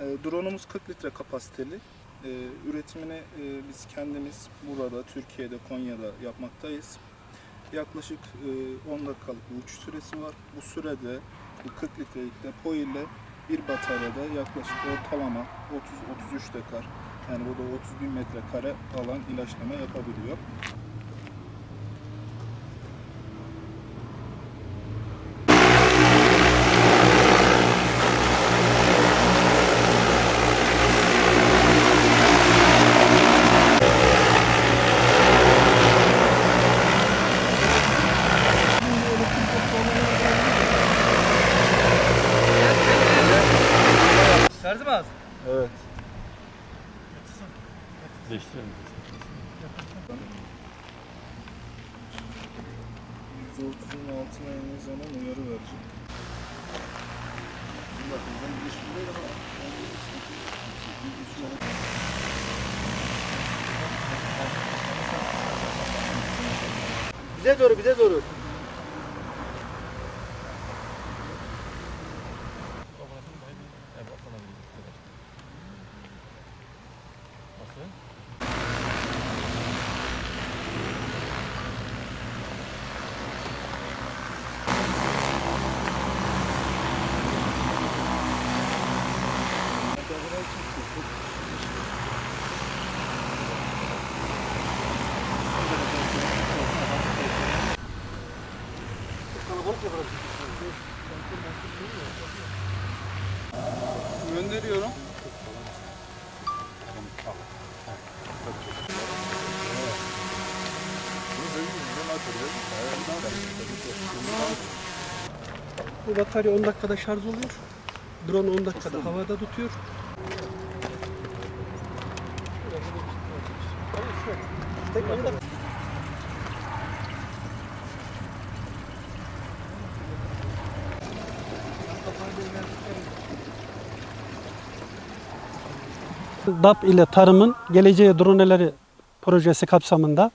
E, drone'umuz 40 litre kapasiteli. E, üretimini e, biz kendimiz burada, Türkiye'de, Konya'da yapmaktayız. Yaklaşık e, 10 dakikalık bir uçuş süresi var. Bu sürede bu 40 litrelik depo ile bir bataryada yaklaşık ortalama 30-33 dekar yani bu da 30 bin metrekare alan ilaçlama yapabiliyor. Evet. Değiştirelim. 130'un altına indiği zaman uyarı verecek. Üç yıl- Bize doğru bize doğru. Gönderiyorum. Bu batarya 10 dakikada şarj oluyor. Drone 10 dakikada havada tutuyor. DAP ile tarımın geleceğe droneleri projesi kapsamında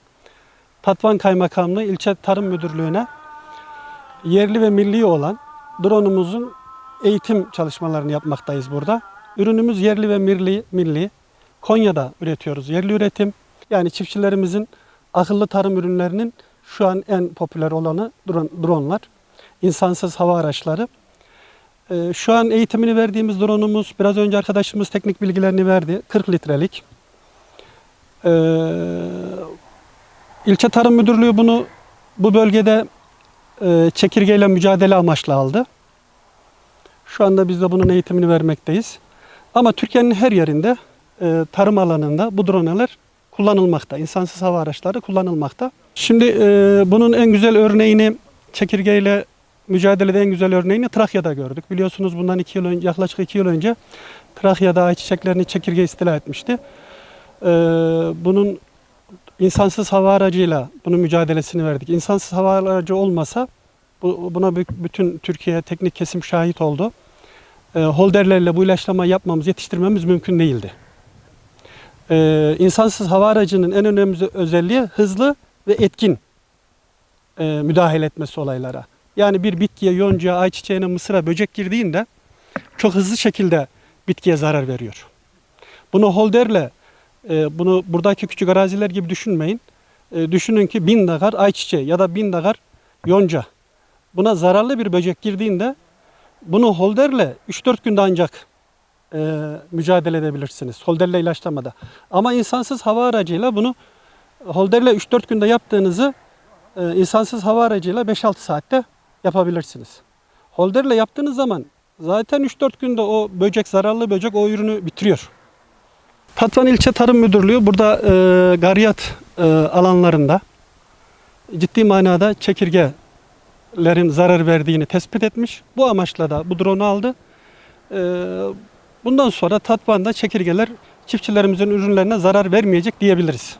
Tatvan Kaymakamlığı İlçe Tarım Müdürlüğü'ne yerli ve milli olan drone'umuzun eğitim çalışmalarını yapmaktayız burada. Ürünümüz yerli ve milli, milli. Konya'da üretiyoruz. Yerli üretim. Yani çiftçilerimizin akıllı tarım ürünlerinin şu an en popüler olanı drone- dronelar. İnsansız hava araçları. Ee, Şu an eğitimini verdiğimiz drone'umuz, biraz önce arkadaşımız teknik bilgilerini verdi. 40 litrelik. Ee, İlçe Tarım Müdürlüğü bunu bu bölgede e, çekirgeyle mücadele amaçlı aldı. Şu anda biz de bunun eğitimini vermekteyiz. Ama Türkiye'nin her yerinde e, tarım alanında bu droneler kullanılmakta. İnsansız hava araçları kullanılmakta. Şimdi e, bunun en güzel örneğini çekirgeyle mücadelede en güzel örneğini Trakya'da gördük. Biliyorsunuz bundan iki yıl önce, yaklaşık iki yıl önce Trakya'da ayçiçeklerini çekirge istila etmişti. E, bunun insansız hava aracıyla bunun mücadelesini verdik. İnsansız hava aracı olmasa bu, buna bü- bütün Türkiye teknik kesim şahit oldu. E, holderlerle bu ilaçlama yapmamız, yetiştirmemiz mümkün değildi. E, insansız hava aracının en önemli özelliği hızlı ve etkin e, müdahale etmesi olaylara. Yani bir bitkiye, yoncaya, ayçiçeğine, mısıra böcek girdiğinde çok hızlı şekilde bitkiye zarar veriyor. Bunu holderle e, bunu buradaki küçük araziler gibi düşünmeyin. E, düşünün ki bin dakar ayçiçeği ya da bin dakar yonca. Buna zararlı bir böcek girdiğinde bunu holderle 3-4 günde ancak e, mücadele edebilirsiniz. Holderle ilaçlamada. Ama insansız hava aracıyla bunu holderle 3-4 günde yaptığınızı insansız hava aracıyla 5-6 saatte yapabilirsiniz. Holderle yaptığınız zaman zaten 3-4 günde o böcek, zararlı böcek o ürünü bitiriyor. Tatvan İlçe Tarım Müdürlüğü burada e, gariyat e, alanlarında ciddi manada çekirgelerin zarar verdiğini tespit etmiş. Bu amaçla da bu drone'u aldı. E, bundan sonra Tatvan'da çekirgeler çiftçilerimizin ürünlerine zarar vermeyecek diyebiliriz.